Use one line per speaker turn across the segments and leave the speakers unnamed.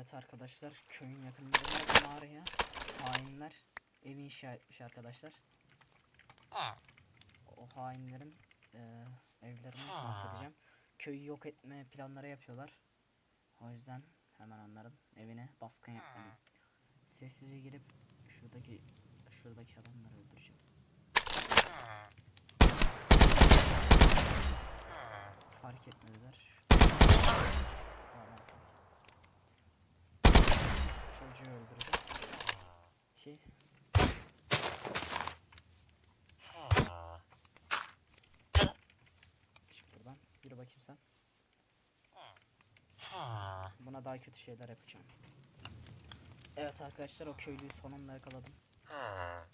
Evet arkadaşlar köyün yakınlarında mağaraya hainler evi inşa etmiş arkadaşlar. O hainlerin eee, evlerini mahvedeceğim. Köyü yok etme planları yapıyorlar. O yüzden hemen onların evine baskın yapmalıyım. Sessizce girip şuradaki şuradaki adamları öldüreceğim. Bakayım sen. Buna daha kötü şeyler yapacağım. Evet arkadaşlar o köylüyü sonunda yakaladım.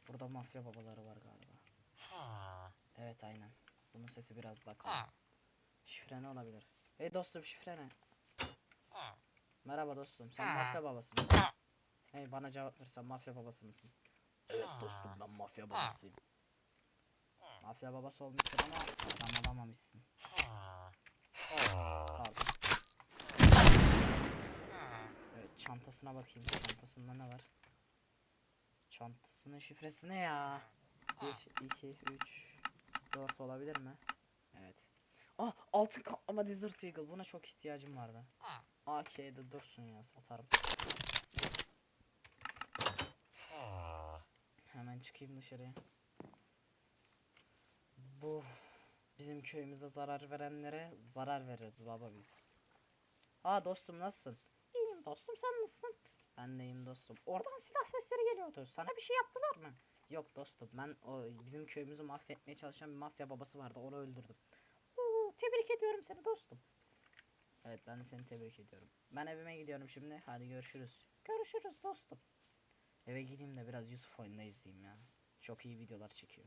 Burada mafya babaları var galiba. Evet aynen. Bunun sesi biraz daha kalın. Şifre ne olabilir? Hey dostum şifre ne? Merhaba dostum sen mafya babası mısın? Hey bana cevap ver sen mafya babası mısın? Evet dostum ben mafya babasıyım. Mafya babası olmuşsun ama adam olamamışsın. Pardon. Evet çantasına bakayım. Çantasında ne var? Çantasının şifresi ne ya? 1, 2, 3, 4 olabilir mi? Evet. Ah altın kaplama Desert Eagle. Buna çok ihtiyacım vardı. AK'de dursun ya satarım. Hemen çıkayım dışarıya. Bu bizim köyümüze zarar verenlere zarar veririz baba biz. Ha dostum nasılsın? Dostum sen nasılsın? Ben de iyiyim dostum. Oradan silah sesleri geliyordu. Sana bir şey yaptılar mı? Yok dostum ben o bizim köyümüzü mahvetmeye çalışan bir mafya babası vardı onu öldürdüm. Oo, tebrik ediyorum seni dostum. Evet ben de seni tebrik ediyorum. Ben evime gidiyorum şimdi. Hadi görüşürüz. Görüşürüz dostum. Eve gideyim de biraz Yusuf oyunda izleyeyim ya. Çok iyi videolar çekiyor.